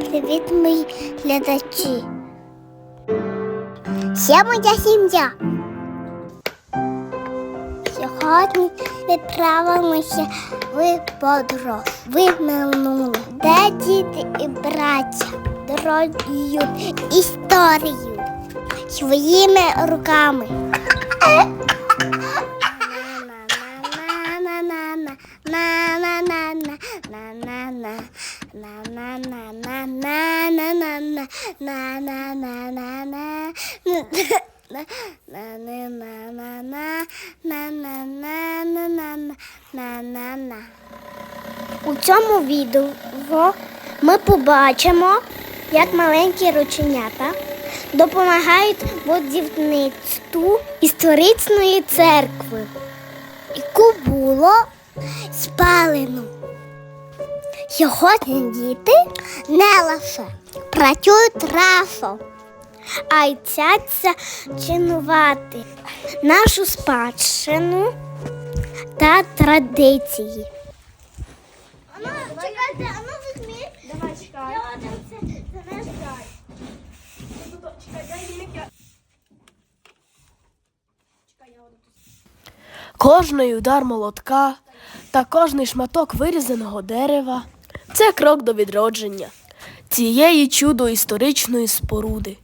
Привіт, мої глядачі. Це моя сім'я. Сьогодні відправимося в подорож. В минуле, де діти і браття дарують історію своїми руками. У цьому відео ми побачимо, як маленькі рученята допомагають будівництву історичної церкви, яку було спалено. Сьогодні діти не лише працюють разом, а й вчаться чинувати нашу спадщину та традиції. Чекайте, а ну візьміть. Давай, чекай. Це, це наш дай. Кожний удар молотка та кожний шматок вирізаного дерева це крок до відродження цієї чудо історичної споруди.